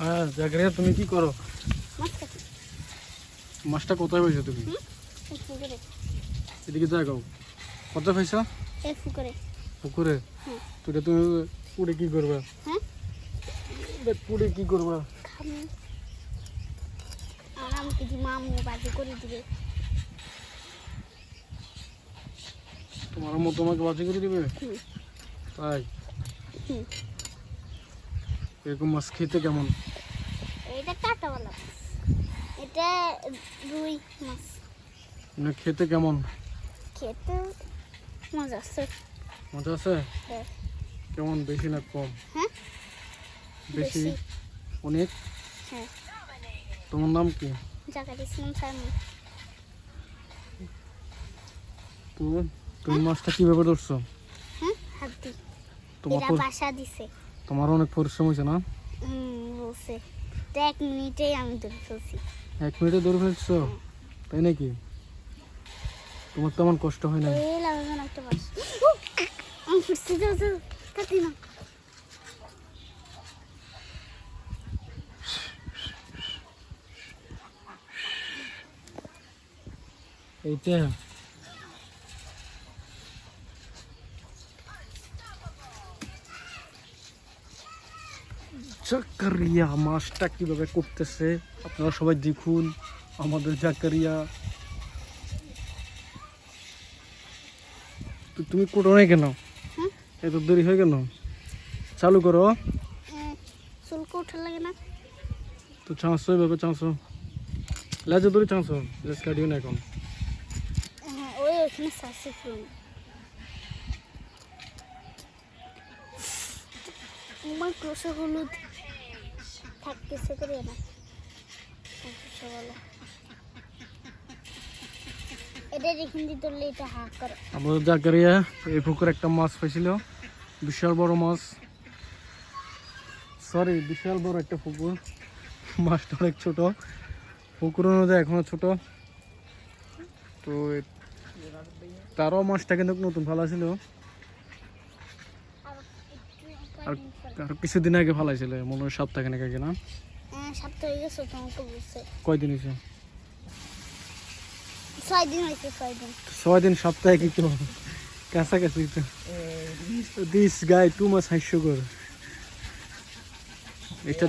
হ্যাঁ জাগরিয়া তুমি কি করো? মাছটা। কোথায় পাইছো তুমি? এদিকে যাও কোথায় পাইছো? পুকুরে। পুকুরে? হুম। তো এটা তুমি পুড়ে কি করবা? হ্যাঁ? পুড়ে কি করবা? আমাকে যে মামু বাজি করে দিবে। তোমার আম্মু তোমাকে বাজি করে দিবে? তাই। এরকম মাছ খেতে কেমন? এটা কাটাওয়ালা মাছ। এটা রুই মাছ। মানে খেতে কেমন? খেতে মজা আছে। মজা আছে? হ্যাঁ। কেমন বেশি না কম? হ্যাঁ? বেশি। অনেক? হ্যাঁ। তোমার নাম কি? দিয়েছিলাম সামনে তো তুমি মাছটা কীভাবে ধরছো? হ্যাঁ? হাত তোমার বাসা দিছে। তোমার অনেক পরিশ্রম হয়েছে না? এক মিনিটেই আমি ফেলছি। এক মিনিটে দৌড় ফেলছো? তাই নাকি? তোমার তেমন কষ্ট হয় না এইটা জাকারিয়া মাছটা কীভাবে করতেছে? আপনারা সবাই দেখুন আমাদের জাকারিয়া। তো তুমি কোটো নাই কেন? এত দেরি হয়ে কেন? চালু করো। হ্যাঁ চুলকে ওঠার লাগে না। তো চাঁচো এভাবে চাঁচো লেজে ধরে চাঁচো লেজ কাটিও না এখন। হ্যাঁ ওই ওখানে সাসে আমার ক্রোশে হলুদ। করে। না জাকারিয়া এই পুকুরে একটা মাছ পাইছিল, বিশাল বড় মাছ। সরি বিশাল বড় একটা পুকুর। মাছটা অনেক ছোট। তো তারও মাছটা কিন্তু নতুন ভালো ছিল। আর আর কিছুদিন আগে ফালাইছিল মনে হয় সপ্তাহখানেক আগে না? হ্যাঁ সপ্তাহ হয়ে গেছে তোমাকে বলছে। কয়দিন হয়েছে? ছয় দিন হয়েছে ছয় দিন ছয় দিন সপ্তাহে কি তো কাছাকাছি তো। দিস গাই টু হাস্যকর এটা